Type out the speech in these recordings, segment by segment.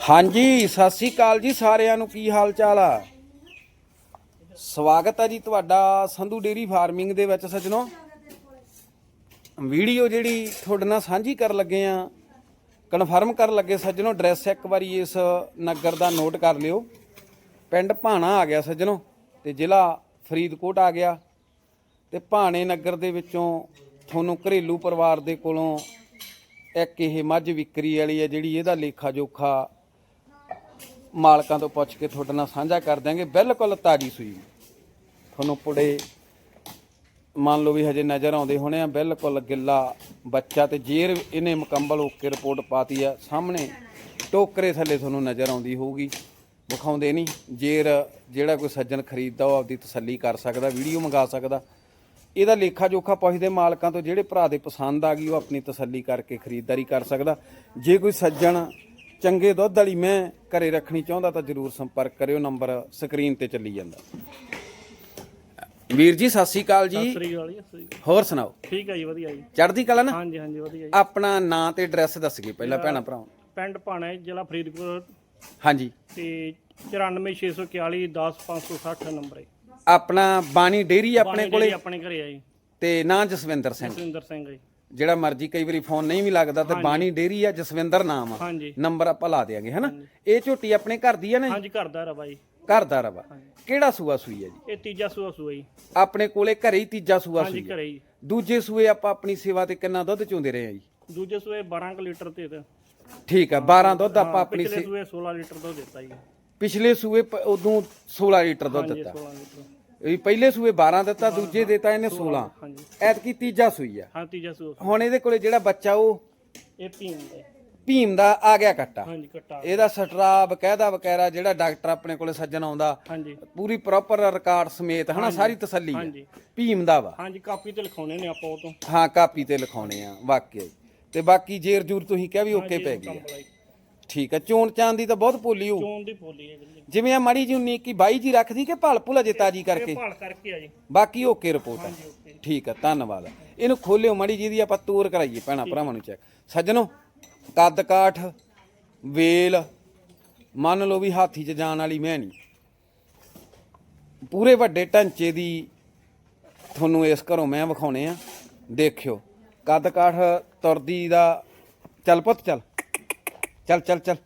ਹਾਂਜੀ, ਸਤਿ ਸ੍ਰੀ ਅਕਾਲ ਜੀ ਸਾਰਿਆਂ ਨੂੰ। ਕੀ ਹਾਲ ਚਾਲ ਆ? ਸਵਾਗਤ ਹੈ ਜੀ ਤੁਹਾਡਾ ਸੰਧੂ ਡੇਰੀ ਫਾਰਮਿੰਗ ਦੇ ਵਿੱਚ ਸੱਜਣੋ। ਵੀਡੀਓ ਜਿਹੜੀ ਤੁਹਾਡੇ ਨਾਲ ਸਾਂਝੀ ਕਰਨ ਲੱਗੇ ਆ, ਕਨਫਰਮ ਕਰਨ ਲੱਗੇ ਸੱਜਣੋ, ਐਡਰੈਸ ਇੱਕ ਵਾਰੀ ਇਸ ਨਗਰ ਦਾ ਨੋਟ ਕਰ ਲਿਓ। ਪਿੰਡ ਭਾਣਾ ਆ ਗਿਆ ਸੱਜਣੋ ਤੇ ਜ਼ਿਲ੍ਹਾ ਫਰੀਦਕੋਟ ਆ ਗਿਆ ਤੇ ਭਾਣੇ ਨਗਰ ਦੇ ਵਿੱਚੋਂ ਤੁਹਾਨੂੰ ਘਰੇਲੂ ਪਰਿਵਾਰ ਦੇ ਕੋਲੋਂ ਇੱਕ ਇਹ ਮੱਝ ਵਿਕਰੀ ਵਾਲੀ ਹੈ ਜਿਹੜੀ ਇਹਦਾ ਲੇਖਾ ਜੋਖਾ ਮਾਲਕਾਂ ਤੋਂ ਪੁੱਛ ਕੇ ਤੁਹਾਡੇ ਨਾਲ ਸਾਂਝਾ ਕਰ ਦਾਂਗੇ ਬਿਲਕੁਲ ਤਾਜੀ ਸੂਈ। ਤੁਹਾਨੂੰ ਪੁੜੇ ਮੰਨ ਲਓ ਵੀ ਹਜੇ ਨਜ਼ਰ ਆਉਂਦੇ ਹੋਣੇ ਆ। ਬਿਲਕੁਲ ਗਿੱਲਾ ਬੱਚਾ ਤੇ ਜੇਰ ਇਹਨੇ ਮੁਕੰਮਲ ਓਕੇ ਰਿਪੋਰਟ ਪਾਤੀ ਆ। ਸਾਹਮਣੇ ਟੋਕਰੇ ਥੱਲੇ ਤੁਹਾਨੂੰ ਨਜ਼ਰ ਆਉਂਦੀ ਹੋਊਗੀ। ਵਿਖਾਉਂਦੇ ਨਹੀਂ। ਜੇਰ ਜਿਹੜਾ ਕੋਈ ਸੱਜਣ ਖਰੀਦਦਾ, ਉਹ ਆਪਦੀ ਤਸੱਲੀ ਕਰ ਸਕਦਾ, ਵੀਡੀਓ ਮੰਗਾ ਸਕਦਾ। ਇਹਦਾ ਲੇਖਾ ਜੋਖਾ ਪੁੱਛਦੇ ਮਾਲਕਾਂ ਤੋਂ, ਜਿਹੜੇ ਭਰਾ ਦੇ ਪਸੰਦ ਆ ਗਈ, ਉਹ ਆਪਣੀ ਤਸੱਲੀ ਕਰਕੇ ਖਰੀਦਦਾਰੀ ਕਰ ਸਕਦਾ। ਜੇ ਕੋਈ ਸੱਜਣ ਚੰਗੇ ਦੁੱਧ ਵਾਲੀ ਮੈਂ ਘਰੇ ਰੱਖਣੀ ਚਾਹੁੰਦਾ ਤਾਂ ਜਰੂਰ ਸੰਪਰਕ ਕਰਿਓ ਨੰਬਰ ਸਕਰੀਨ ਤੇ ਚੱਲੀ ਜਾਂਦਾ। ਵੀਰ ਜੀ ਸਤਿ ਸ੍ਰੀ ਅਕਾਲ ਜੀ। ਸ੍ਰੀ ਵਾਲੀ ਸ੍ਰੀ ਹੋਰ ਸੁਣਾਓ? ਠੀਕ ਹੈ ਜੀ ਵਧੀਆ ਜੀ। ਚੜ੍ਹਦੀ ਕਲਾ ਨਾ? ਹਾਂਜੀ ਹਾਂਜੀ ਵਧੀਆ ਜੀ। ਆਪਣਾ ਨਾਂ ਤੇ ਐਡਰੈਸ ਦੱਸ ਗਏ ਪਹਿਲਾਂ ਭੈਣਾ ਭਰਾਵਾਂ ਨੂੰ। ਪਿੰਡ ਭਾਣਾ ਜ਼ਿਲ੍ਹਾ ਫਰੀਦਕੋਟ। ਹਾਂਜੀ। ਤੇ 94641 10560 ਨੰਬਰ ਹੈ। ਆਪਣਾ ਬਾਣੀ ਡੇਰੀ ਆਪਣੇ ਬਾਣੀ ਕੋਲੇ? ਜਿਹੜੀ ਆਪਣੇ ਘਰੇ ਆ ਜੀ। ਤੇ ਨਾਂ ਜਸਵਿੰਦਰ ਸਿੰਘ। ਸੁਰਿੰਦਰ ਸਿੰਘ ਜੀ। ਜਿਹੜਾ ਮਰਜ਼ੀ ਕਈ ਵਾਰੀ ਫੋਨ ਨਹੀਂ ਵੀ ਲੱਗਦਾ ਤੇ ਬਾਣੀ ਡੇਰੀ ਆ ਜਸਵਿੰਦਰ ਨਾਮ ਆ। ਹਾਂਜੀ। ਨੰਬਰ ਆਪਾਂ ਲਾ ਦੇਾਂਗੇ ਹਨਾ? ਇਹ ਝੋਟੀ ਆਪਣੇ ਘਰ ਦੀ ਆ ਨਾ ਹਾਂਜੀ ਘਰ ਦਾ ਰਵਾ ਜੀ। ਘਰ ਦਾ ਰਵਾ। ਕਿਹੜਾ ਸੂਆ ਸੂਈ ਹੈ ਜੀ? ਇਹ ਤੀਜਾ ਸੂਆ ਸੂਆ ਜੀ। ਆਪਣੇ ਕੋਲੇ ਘਰੇ ਹੀ ਤੀਜਾ ਸੂਆ ਹਾਂਜੀ ਸੂਈ ਆ। ਘਰੇ ਜੀ ਦੂਜੇ ਸੂਏ ਆਪਾਂ ਆਪਣੀ ਸੇਵਾ ਤੇ ਕਿੰਨਾ ਦੁੱਧ ਚੋਂਦੇ ਰਹੇ ਆ ਜੀ? ਦੂਜੇ ਸੂਏ 12 ਕੁ ਲੀਟਰ ਤੇ ਤੇ। ਠੀਕ ਆ 12 ਦੁੱਧ ਆਪਾਂ ਆਪਣੀ ਪਿਛਲੇ ਸੇ- ਸੂਏ 16 ਲੀਟਰ ਦੁੱਧ ਦਿੱਤਾ ਜੀ। ਪਿਛਲੇ ਸੂਏ ਪ- ਉਦੋਂ 16 ਲੀਟਰ ਦੁੱਧ ਹਾਂਜੀ ਦਿੱਤਾ। 16 ਲੀਟਰ। ਇਹ ਪਹਿਲੇ ਸੂਏ 12 ਦਿੱਤਾ ਦੂਜੇ ਦਿੱਤਾ ਇਹਨੇ 16 ਹਾਂਜੀ। ਐਤਕੀ ਤੀਜਾ ਸੂਈ ਆ। ਹਾਂ ਤੀਜਾ ਸੂਆ। ਹੁਣ ਇਹਦੇ ਕੋਲੇ ਜਿਹੜਾ ਬੱਚਾ ਉਹ ਇਹ ਪੀਣ ਦਾ। ਭੀਮ ਦਾ ਆ ਗਿਆ ਕੱਟਾ। ਹਾਂਜੀ ਕੱਟਾ। ਇਹਦਾ ਸਟਰਾ ਬਕਾਇਦਾ ਵਗੈਰਾ ਜਿਹੜਾ ਡਾਕਟਰ ਆਪਣੇ ਕੋਲੇ ਸੱਜਣ ਆਉਂਦਾ ਹਾਂਜੀ। ਪੂਰੀ ਪ੍ਰੋਪਰ ਰਿਕਾਰਡ ਸਮੇਤ ਹਨਾ ਸਾਰੀ ਤਸੱਲੀ ਹਾਂਜੀ। ਭੀਮ ਦਾ ਵਾ। ਹਾਂਜੀ ਕਾਪੀ ਤੇ ਲਿਖਾਉਣੇ ਨੇ ਆਪਾਂ ਉਹ ਤੋਂ। ਹਾਂ ਕਾਪੀ ਤੇ ਲਿਖਾਉਣੇ ਆ ਵਾਕਿਆ ਹੀ। ਤੇ ਬਾਕੀ ਜੇਰ ਜੂਰ ਤੁਸੀਂ ਕਿਹਾ ਵੀ ਓਕੇ ਪੈ ਗਈ ਆ। ਠੀਕ ਆ ਚੋਣ ਚਾਂਦ ਦੀ ਤਾਂ ਬਹੁਤ ਪੋਲੀ ਹੋ। ਚੋਣ ਦੀ ਬੋਲੀ ਹੈ ਬਿਲਕੁਲ। ਜਿਵੇਂ ਆ ਮਾੜੀ ਜੀ 19 ਕੀ 22 ਜੀ ਰੱਖਦੀ ਕਿ ਭਲ ਭੁਲ ਅਜੇ ਤਾਜੀ ਕਰਕੇ? ਭਾਲ ਕਰਕੇ ਆ ਜੀ। ਬਾਕੀ ਓਕੇ ਰਿਪੋਰਟ ਆ। ਠੀਕ ਆ ਧੰਨਵਾਦ। ਇਹਨੂੰ ਖੋਲਿਓ ਮਾੜੀ ਜੀ ਦੀ ਆਪਾਂ ਤੂਰ ਕਰਾਈਏ ਭੈਣਾ ਭਰਾਵਾਂ ਨੂੰ ਚੈੱਕ ਸੱਜਣੋ ਕੱਦ ਕਾਠ ਵੇਲ ਮੰਨ ਲਓ ਵੀ ਹਾਥੀ 'ਚ ਜਾਣ ਵਾਲੀ ਮੈਂ ਨਹੀਂ। ਪੂਰੇ ਵੱਡੇ ਢਾਂਚੇ ਦੀ ਤੁਹਾਨੂੰ ਇਸ ਘਰੋਂ ਮੈਂ ਵਿਖਾਉਣੇ ਆ। ਦੇਖਿਓ ਕੱਦ ਕਾਠ ਤੁਰਦੀ ਦਾ ਚੱਲ ਪੁੱਤ ਚੱਲ। ਚੱਲ ਚੱਲ ਚੱਲ।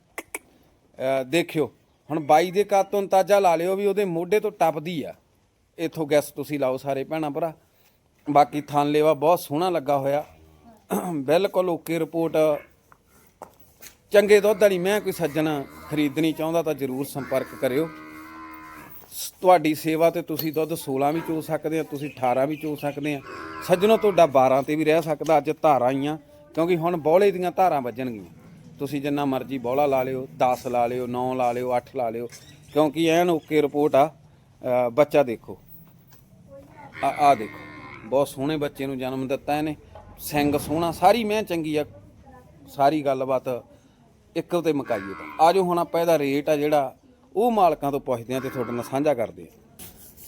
ਦੇਖਿਓ, ਹੁਣ ਬਾਈ ਦੇ ਕੱਦ ਤੋਂ ਅੰਦਾਜ਼ਾ ਲਾ ਲਿਓ ਵੀ ਉਹਦੇ ਮੋਢੇ ਤੋਂ ਟੱਪਦੀ ਆ। ਇਥੋਂ ਗੈਸ ਤੁਸੀਂ ਲਾਓ ਸਾਰੇ ਭੈਣਾਂ ਭਰਾ। ਬਾਕੀ ਥਣ ਲੇਵਾ ਬਹੁਤ ਸੋਹਣਾ ਲੱਗਾ ਹੋਇਆ। ਬਿਲਕੁਲ ਓਕੇ ਰਿਪੋਰਟ ਚੰਗੇ ਦੁੱਧ ਵਾਲੀ ਮੈਂ ਕੋਈ ਸੱਜਣ ਖਰੀਦਣੀ ਚਾਹੁੰਦਾ ਤਾਂ ਜਰੂਰ ਸੰਪਰਕ ਕਰਿਓ। ਸ- ਤੁਹਾਡੀ ਸੇਵਾ ਤੇ ਤੁਸੀਂ ਦੁੱਧ 16 ਵੀ ਚੋ ਸਕਦੇ ਆ, ਤੁਸੀਂ 18 ਵੀ ਚੋ ਸਕਦੇ ਆ। ਸੱਜਣੋ ਤੁਹਾਡਾ 12 ਤੇ ਵੀ ਰਹਿ ਸਕਦਾ, ਅੱਜ ਧਾਰਾਂ ਆਈਆਂ, ਕਿਉਂਕਿ ਹੁਣ ਬੌਲੇ ਦੀਆਂ ਧਾਰਾਂ ਵੱਜਣਗੀਆਂ। ਤੁਸੀਂ ਜਿੰਨਾ ਮਰਜ਼ੀ ਬੌਲਾ ਲਾ ਲਿਓ 10 ਲਾ ਲਿਓ 9 ਲਾ ਲਿਓ 8 ਲਾ ਲਿਓ, ਕਿਉਂਕਿ ਐਨ ਓਕੇ ਰਿਪੋਰਟ ਆ ਬੱਚਾ ਦੇਖੋ। ਆ ਆ ਦੇਖੋ, ਬਹੁਤ ਸੋਹਣੇ ਬੱਚੇ ਨੂੰ ਜਨਮ ਦਿੱਤਾ ਇਹਨੇ, ਸਿੰਘ ਸੋਹਣਾ, ਸਾਰੀ ਮੈਂ ਚੰਗੀ ਆ, ਸਾਰੀ ਗੱਲਬਾਤ ਇੱਕ ਤੇ ਮਕਾਈਏ ਤਾਂ। ਆਜੋ ਹੁਣ ਆਪਾਂ ਇਹਦਾ ਰੇਟ ਆ ਜਿਹੜਾ, ਉਹ ਮਾਲਕਾਂ ਤੋਂ ਪੁੱਛਦੇ ਆ ਤੇ ਤੁਹਾਡੇ ਨਾਲ ਸਾਂਝਾ ਕਰਦੇ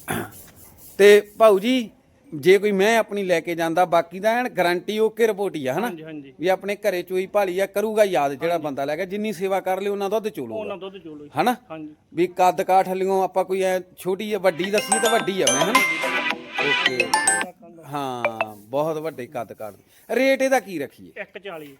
ਆ। ਤੇ ਭਾਊ ਜੀ ਜੇ ਕੋਈ ਮੈਂ ਆਪਣੀ ਲੈ ਕੇ ਜਾਂਦਾ ਬਾਕੀ ਦਾ ਐਨ ਗਾਰੰਟੀ ਓਕੇ ਰਿਪੋਰਟ ਹੀ ਆ ਹਨਾ? ਹਾਂਜੀ ਹਾਂਜੀ। ਵੀ ਆਪਣੇ ਘਰੇ ਚੋਈ ਭਾਲੀ ਆ ਕਰੂਗਾ ਯਾਦ ਜਿਹੜਾ ਬੰਦਾ ਲੈ ਗਿਆ ਜਿੰਨੀ ਸੇਵਾ ਕਰ ਲਈ ਉਹਨਾਂ ਦੁੱਧ ਚੋਲੂਗਾ। ਉਹਨਾਂ ਦੁੱਧ ਚੋਲੋ ਜੀ। ਹਨਾ? ਹਾਂਜੀ। ਵੀ ਕੱਦ ਕਾਠ ਲਿਓ ਆਪਾਂ ਕੋਈ ਐ ਛੋਟੀ ਆ ਵੱਡੀ ਦੱਸੀ ਤਾਂ ਵੱਡੀ ਆ ਮੈਂ ਹਨਾ? ਓਕੇ ਹਾਂ ਬਹੁਤ ਵੱਡੇ ਕੱਦ ਕਾਠ। ਰੇਟ ਇਹਦਾ ਕੀ ਰੱਖੀਏ? 140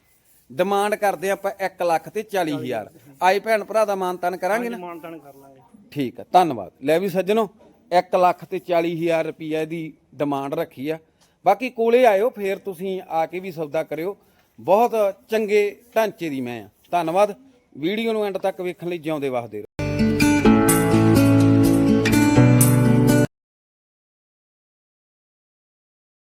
ਡਿਮਾਂਡ ਕਰਦੇ ਆਪਾਂ 1 ਲੱਖ ਤੇ 40 ਹਜ਼ਾਰ। ਆਏ ਭੈਣ ਭਰਾ ਦਾ ਮਾਨਤਨ ਕਰਾਂਗੇ ਨਾ? ਮਾਨਤਾਨ ਕਰ ਲਾਂਗੇ। ਠੀਕ ਆ ਧੰਨਵਾਦ। ਲੈ ਵੀ ਸੱਜਣੋ। 1 ਲੱਖ ਤੇ 40 ਹਜ਼ਾਰ ਰੁਪਈਆ ਦੀ ਡਿਮਾਂਡ ਰੱਖੀ ਆ। ਬਾਕੀ ਕੋਲੇ ਆਇਓ, ਫੇਰ ਤੁਸੀਂ ਆ ਕੇ ਵੀ ਸੌਦਾ ਕਰਿਓ। ਬਹੁਤ ਚੰਗੇ ਢਾਂਚੇ ਦੀ ਮੈਂ ਆ। ਧੰਨਵਾਦ। ਵੀਡੀਓ ਨੂੰ ਐਂਡ ਤੱਕ ਵੇਖਣ ਲਈ ਜਿਉਂਦੇ ਵਸਦੇ ਰਹੋ।